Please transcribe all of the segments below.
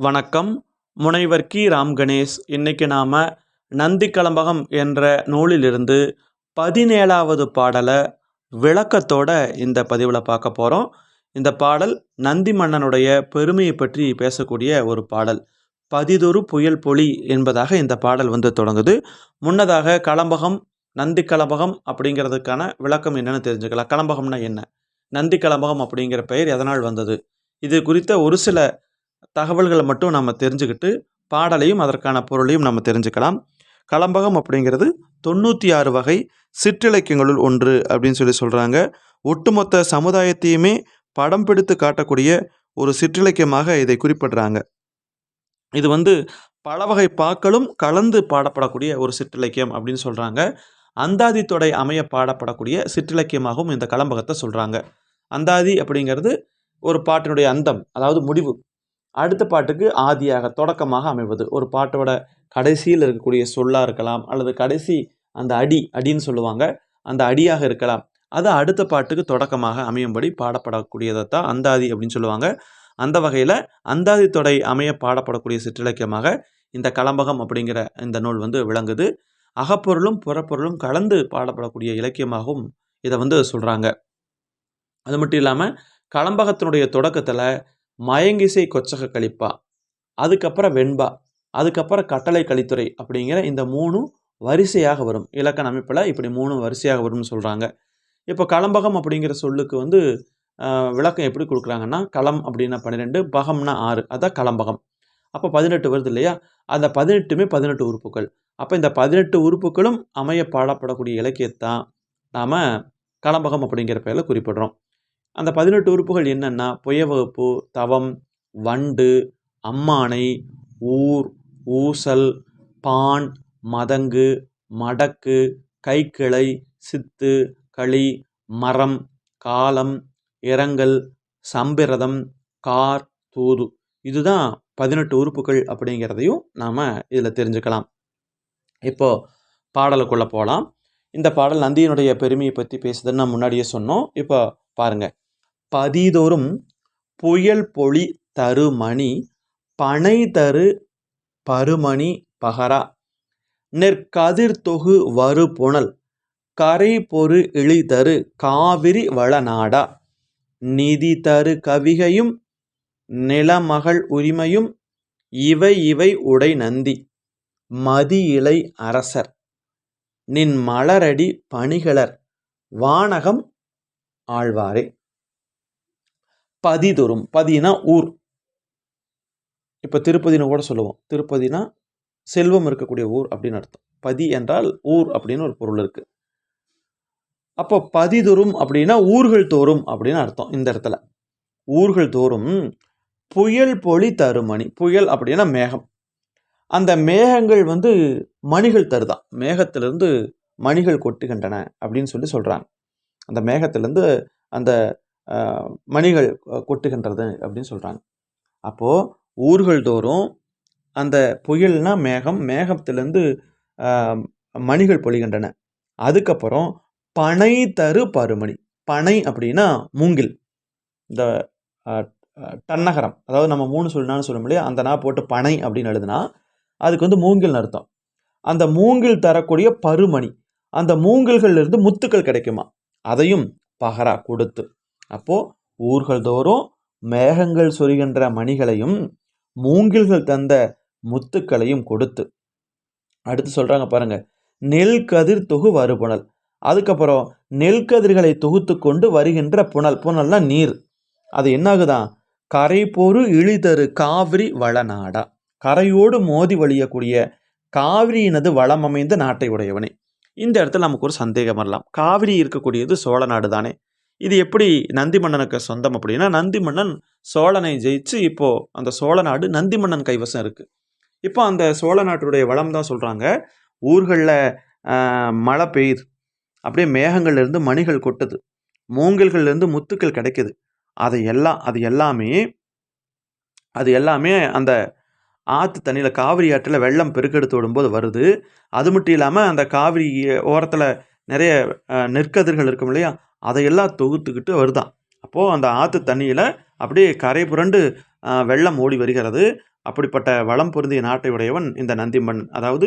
வணக்கம். முனைவர் கி. ராம் கணேஷ் இன்னைக்கு நாம் நந்தி கலம்பகம் என்ற நூலிலிருந்து பதினேழாவது பாடலை விளக்கத்தோட இந்த பதிவில் பார்க்க போகிறோம் இந்த பாடல் நந்தி மன்னனுடைய பெருமையை பற்றி பேசக்கூடிய ஒரு பாடல். பதிதொரு புயல் பொலி என்பதாக இந்த பாடல் வந்து தொடங்குது. முன்னதாக கலம்பகம் நந்தி கலம்பகம் அப்படிங்கிறதுக்கான விளக்கம் என்னென்னு தெரிஞ்சுக்கலாம். கலம்பகம்னா என்ன? நந்தி கலம்பகம் அப்படிங்கிற பெயர் எதனால் வந்தது? இது குறித்த ஒரு சில தகவல்களை மட்டும் நம்ம தெரிஞ்சுக்கிட்டு பாடலையும் அதற்கான பொருளையும் நம்ம தெரிஞ்சுக்கலாம். கலம்பகம் அப்படிங்கிறது தொண்ணூற்றி ஆறு வகை சிற்றிலக்கியங்களுள் ஒன்று அப்படின்னு சொல்லி சொல்கிறாங்க ஒட்டுமொத்த சமுதாயத்தையுமே படம் பிடித்து காட்டக்கூடிய ஒரு சிற்றிலக்கியமாக இதை குறிப்பிடுறாங்க. இது வந்து பல வகை பாக்களும் கலந்து பாடப்படக்கூடிய ஒரு சிற்றிலக்கியம் அப்படின்னு சொல்கிறாங்க அந்தாதி தொடை அமைய பாடப்படக்கூடிய சிற்றிலக்கியமாகவும் இந்த கலம்பகத்தை சொல்கிறாங்க அந்தாதி அப்படிங்கிறது ஒரு பாட்டினுடைய அந்தம் அதாவது முடிவு. அடுத்த பாட்டுக்கு ஆதியாக தொடக்கமாக அமைவது. ஒரு பாட்டோட கடைசியில் இருக்கக்கூடிய சொல்லாக இருக்கலாம் அல்லது கடைசி அந்த அடி அடின்னு சொல்லுவாங்க அந்த அடியாக இருக்கலாம். அது அடுத்த பாட்டுக்கு தொடக்கமாக அமையும்படி பாடப்படக்கூடியதை தான் அந்தாதி அப்படின்னு சொல்லுவாங்க. அந்த வகையில் அந்தாதி தொடை அமைய பாடப்படக்கூடிய சிற்றிலக்கியமாக இந்த கலம்பகம் அப்படிங்கிற இந்த நூல் வந்து விளங்குது. அகப்பொருளும் புறப்பொருளும் கலந்து பாடப்படக்கூடிய இலக்கியமாகவும் இதை வந்து சொல்கிறாங்க அது மட்டும் இல்லாமல் கலம்பகத்தினுடைய தொடக்கத்தில் மயங்கிசை கொச்சக கழிப்பா அதுக்கப்புறம் வெண்பா அதுக்கப்புறம் கட்டளை கழித்துறை அப்படிங்கிற இந்த மூணும் வரிசையாக வரும். இலக்கண அமைப்பில் இப்படி மூணும் வரிசையாக வரும்னு சொல்கிறாங்க இப்போ கலம்பகம் அப்படிங்கிற சொல்லுக்கு வந்து விளக்கம் எப்படி கொடுக்குறாங்கன்னா களம் அப்படின்னா பன்னிரெண்டு பகம்னா ஆறு. அதான் கலம்பகம். அப்போ பதினெட்டு வருது இல்லையா? அந்த பதினெட்டுமே பதினெட்டு உறுப்புகள். அப்போ இந்த பதினெட்டு உறுப்புகளும் அமைய பாடப்படக்கூடிய இலக்கியத்தான் நாம் கலம்பகம் அப்படிங்கிற பெயரில் குறிப்பிடுறோம். அந்த பதினெட்டு உறுப்புகள் என்னென்னா புயவகுப்பு தவம் வண்டு அம்மானை ஊர் ஊசல் பான் மதங்கு மடக்கு கைக்கிளை சித்து களி மரம் காலம் இரங்கல் சம்பிரதம் கார் தூது. இதுதான் பதினெட்டு உறுப்புகள் அப்படிங்கிறதையும் நாம் இதில் தெரிஞ்சுக்கலாம். இப்போ பாடலுக்குள்ளே போகலாம் இந்த பாடல் நந்தியினுடைய பெருமையை பற்றி பேசுதுன்னு நான் முன்னாடியே சொன்னோம். இப்போ பாருங்க. பதிதோறும் புயல் பொழி தருமணி பனை தரு பருமணி பகரா. நெற்கதிர் தொகு வரு புனல் கரை பொறு இழிதரு காவிரி வளநாடா நிதி தரு கவிகையும் நிலமகள் உரிமையும் இவை இவை உடை நந்தி. மதி இலை அரசர் நின் மலரடி பணிகளர் வானகம் ஆழ்வாரே பதிதொரும். பதினா ஊர். இப்போ திருப்பதினு கூட சொல்லுவோம். திருப்பதினா செல்வம் இருக்கக்கூடிய ஊர் அப்படின்னு அர்த்தம். பதி என்றால் ஊர் அப்படின்னு ஒரு பொருள் இருக்கு. அப்போ பதிதொரும் அப்படின்னா ஊர்கள் தோறும் அப்படின்னு அர்த்தம் இந்த இடத்துல. ஊர்கள் தோறும் புயல் பொழி தருமணி. புயல் அப்படின்னா மேகம். அந்த மேகங்கள் வந்து மணிகள் தருதான் மேகத்திலிருந்து மணிகள் கொட்டுகின்றன அப்படின்னு சொல்லி சொல்கிறாங்க அந்த மேகத்திலேருந்து அந்த மணிகள் கொட்டுகின்றது அப்படின்னு சொல்கிறாங்க அப்போது ஊர்கள் தோறும் அந்த புயல்னா மேகம் மேகத்திலேருந்து மணிகள் பொழிகின்றன. அதுக்கப்புறம் பனை தரு பருமணி. பனை அப்படின்னா மூங்கில். இந்த டன்னகரம் அதாவது நம்ம மூணு சொல்லினான்னு சொல்ல இல்லையா அந்த நான் போட்டு பனை அப்படின்னு எழுதுனா அதுக்கு வந்து மூங்கில்னு அர்த்தம். அந்த மூங்கில் தரக்கூடிய பருமணி. அந்த மூங்கில்கள்லேருந்து முத்துக்கள் கிடைக்குமா? அதையும் பகரா கொடுத்து. அப்போ ஊர்கள் தோறும் மேகங்கள் சொரிகின்ற மணிகளையும் மூங்கில்கள் தந்த முத்துக்களையும் கொடுத்து. அடுத்து சொல்றாங்க பாருங்க நெல் கதிர் தொகு வருபுணல் அதுக்கப்புறம் நெல் கதிர்களை தொகுத்து கொண்டு வருகின்ற புனல். புனல்னா நீர். அது என்னாகுதான் கரை பொறு இழிதரு காவிரி வளநாடா. கரையோடு மோதி வழியக்கூடிய காவிரியினது வளம் அமைந்த நாட்டை உடையவனே. இந்த இடத்துல நமக்கு ஒரு சந்தேகம் வரலாம். காவிரி இருக்கக்கூடியது சோழ நாடு தானே இது எப்படி நந்தி மன்னனுக்கு சொந்தம் அப்படின்னா நந்தி மன்னன் சோழனை ஜெயிச்சு இப்போ அந்த சோழ நாடு நந்தி மன்னன் கைவசம் இருக்கு. இப்போ அந்த சோழ நாட்டுடைய வளம் தான் சொல்றாங்க. ஊர்களில் மழை பெய்யுது. அப்படியே மேகங்கள்ல இருந்து மணிகள் கொட்டுது. மூங்கில்கள்ல இருந்து முத்துக்கள் கிடைக்குது. அது எல்லாம் அது எல்லாமே அது எல்லாமே அந்த ஆற்று தண்ணியில் காவிரி ஆற்றில் வெள்ளம் பெருக்கெடுத்து விடும்போது வருது. அது மட்டும் இல்லாமல் அந்த காவிரி ஓரத்தில் நிறைய நெற்கதிர்கள் இருக்கும் இல்லையா? அதையெல்லாம் தொகுத்துக்கிட்டு வருதான் அப்போது அந்த ஆற்று தண்ணியில் அப்படியே கரை புரண்டு வெள்ளம் ஓடி வருகிறது. அப்படிப்பட்ட வளம் பொருந்திய நாட்டை உடையவன் இந்த நந்திம்மன் அதாவது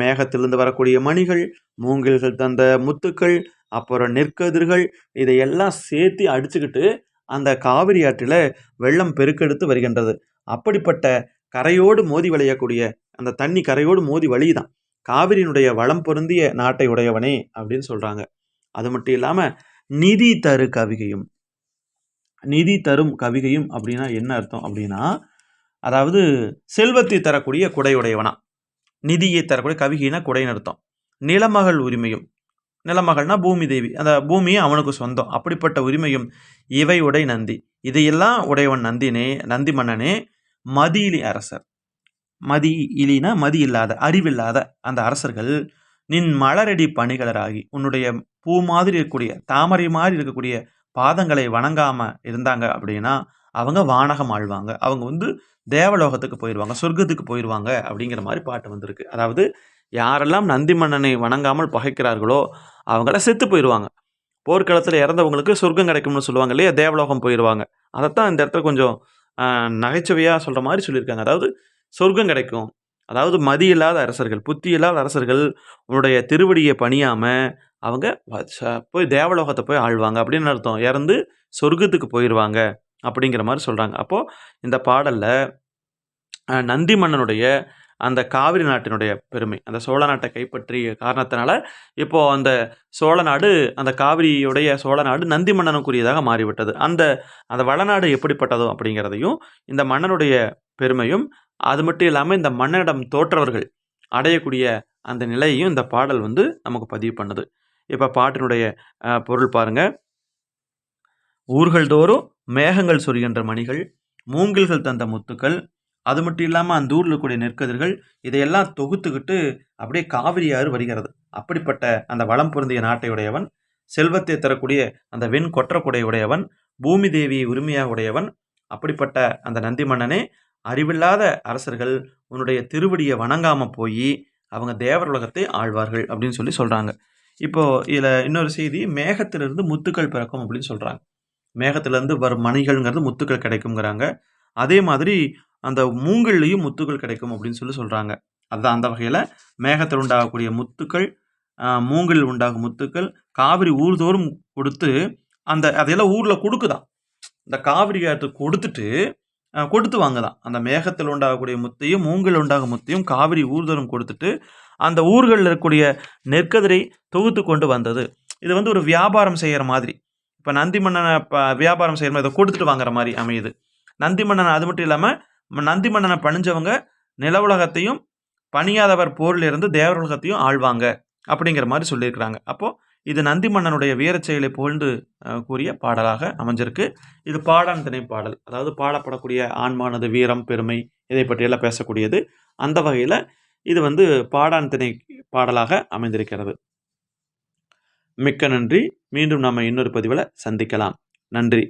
மேகத்திலிருந்து வரக்கூடிய மணிகள் மூங்கில்கள் தந்த முத்துக்கள் அப்புறம் நெற்கதிர்கள் இதையெல்லாம் சேர்த்து அடிச்சுக்கிட்டு அந்த காவிரி ஆற்றில் வெள்ளம் பெருக்கெடுத்து வருகின்றது. அப்படிப்பட்ட கரையோடு மோதி விளையக்கூடிய அந்த தண்ணி கரையோடு மோதி வழியுதான் காவிரியினுடைய வளம் பொருந்திய நாட்டை உடையவனே அப்படின்னு சொல்றாங்க. அது மட்டும் இல்லாம நிதி தரு கவிகையும். நிதி தரும் கவிகையும் அப்படின்னா என்ன அர்த்தம் அப்படின்னா அதாவது செல்வத்தை தரக்கூடிய குடையுடையவனா நிதியை தரக்கூடிய கவிகைனா குடைன்னு அர்த்தம். நிலமகள் உரிமையும். நிலமகள்னா பூமி தேவி. அந்த பூமியே அவனுக்கு சொந்தம். அப்படிப்பட்ட உரிமையும் இவை உடை நந்தி. இதையெல்லாம் உடையவன் நந்தினே நந்தி மன்னனே மதியிலி அரசர். மதி இலினா மதி இல்லாத அறிவில்லாத அந்த அரசர்கள் நின் மலரடி பணிகளராகி உன்னுடைய பூ மாதிரி இருக்கக்கூடிய தாமரை மாதிரி இருக்கக்கூடிய பாதங்களை வணங்காம இருந்தாங்க அப்படின்னா அவங்க வானகம் ஆழ்வாங்க. அவங்க வந்து தேவலோகத்துக்கு போயிடுவாங்க சொர்க்கத்துக்கு போயிடுவாங்க அப்படிங்கிற மாதிரி பாட்டு வந்திருக்கு. அதாவது யாரெல்லாம் நந்தி மன்னனை வணங்காமல் பகைக்கிறார்களோ அவங்கள செத்து போயிடுவாங்க போர்க்களத்தில் இறந்தவங்களுக்கு சொர்க்கம் கிடைக்கும்னு சொல்லுவாங்க இல்லையா? தேவலோகம் போயிடுவாங்க அதைத்தான் இந்த இடத்துல கொஞ்சம் நகைச்சுவையாக சொல்கிற மாதிரி சொல்லியிருக்காங்க. அதாவது சொர்க்கம் கிடைக்கும். அதாவது மதி இல்லாத அரசர்கள் புத்தி இல்லாத அரசர்கள் உன்னுடைய திருவடியை பணியாமல் அவங்க வ- ச- போய் தேவலோகத்தை போய் ஆழ்வாங்க அப்படின்னு அர்த்தம். இறந்து சொர்க்கத்துக்கு போயிடுவாங்க அப்படிங்கிற மாதிரி சொல்கிறாங்க அப்போது இந்த பாடலில் நந்தி மன்னனுடைய அந்த காவிரி நாட்டினுடைய பெருமை அந்த சோழ நாட்டை கைப்பற்றிய காரணத்தினால இப்போ அந்த சோழ நாடு அந்த காவிரியுடைய சோழ நாடு நந்தி மன்னனுக்குரியதாக மாறிவிட்டது. அந்த அந்த வளநாடு எப்படிப்பட்டதோ அப்படிங்கிறதையும் இந்த மன்னனுடைய பெருமையும் அது மட்டும் இல்லாமல் இந்த மன்னனிடம் தோற்றவர்கள் அடையக்கூடிய அந்த நிலையையும் இந்த பாடல் வந்து நமக்கு பதிவு பண்ணுது. இப்போ பாட்டினுடைய பொருள் பாருங்க. ஊர்கள் தோறும் மேகங்கள் சொருகின்ற மணிகள் மூங்கில்கள் தந்த முத்துக்கள் அது மட்டும் இல்லாமல் அந்த ஊரில் இருக்கக்கூடிய நெற்கதிர்கள் இதையெல்லாம் தொகுத்துக்கிட்டு அப்படியே காவிரி ஆறு வருகிறது. அப்படிப்பட்ட அந்த வளம் பொருந்திய நாட்டை உடையவன் செல்வத்தை தரக்கூடிய அந்த வெண் கொற்றக்குடை உடையவன் பூமி தேவியை உரிமையாக உடையவன் அப்படிப்பட்ட அந்த நந்தி மன்னனே அறிவில்லாத அரசர்கள் உன்னுடைய திருவடியை வணங்காமல் போய் அவங்க தேவர் உலகத்தை ஆழ்வார்கள் அப்படின்னு சொல்லி சொல்கிறாங்க இப்போ இதில் இன்னொரு செய்தி மேகத்திலிருந்து முத்துக்கள் பிறக்கும் அப்படின்னு சொல்கிறாங்க மேகத்திலேருந்து வரும் மணிகள்ங்கிறது முத்துக்கள் கிடைக்குங்கிறாங்க அதே மாதிரி அந்த மூங்கல்லையும் முத்துக்கள் கிடைக்கும் அப்படின்னு சொல்லி சொல்கிறாங்க அதுதான் அந்த வகையில் மேகத்தில் உண்டாகக்கூடிய முத்துக்கள் மூங்கில் உண்டாகும் முத்துக்கள் காவிரி ஊர்தோறும் கொடுத்து அந்த அதையெல்லாம் ஊரில் கொடுக்குதான். இந்த காவிரி ஆற்று கொடுத்துட்டு கொடுத்து வாங்குதான். அந்த மேகத்தில் உண்டாகக்கூடிய முத்தையும் மூங்கில் உண்டாகும் முத்தையும் காவிரி ஊர்தோறும் கொடுத்துட்டு அந்த ஊர்களில் இருக்கக்கூடிய நெற்கதிரை தொகுத்து கொண்டு வந்தது. இது வந்து ஒரு வியாபாரம் செய்கிற மாதிரி. இப்போ நந்தி மன்னனை வியாபாரம் செய்கிற மாதிரி இதை கொடுத்துட்டு வாங்குற மாதிரி அமையுது. நந்தி மன்னன் அது மட்டும் இல்லாமல் நந்தி மன்னனை பணிஞ்சவங்க நில உலகத்தையும் பணியாதவர் போரில் இருந்து தேவர் உலகத்தையும் ஆழ்வாங்க அப்படிங்கிற மாதிரி சொல்லியிருக்கிறாங்க. அப்போது இது நந்தி மன்னனுடைய வீரச் செயலை புகழ்ந்து கூறிய பாடலாக அமைஞ்சிருக்கு. இது பாடான் திணை பாடல் அதாவது பாடப்படக்கூடிய ஆண்மானது வீரம் பெருமை இதை பற்றியெல்லாம் பேசக்கூடியது. அந்த வகையில் இது வந்து பாடான் திணை பாடலாக அமைந்திருக்கிறது. மிக்க நன்றி. மீண்டும் நம்ம இன்னொரு பதிவில் சந்திக்கலாம். நன்றி.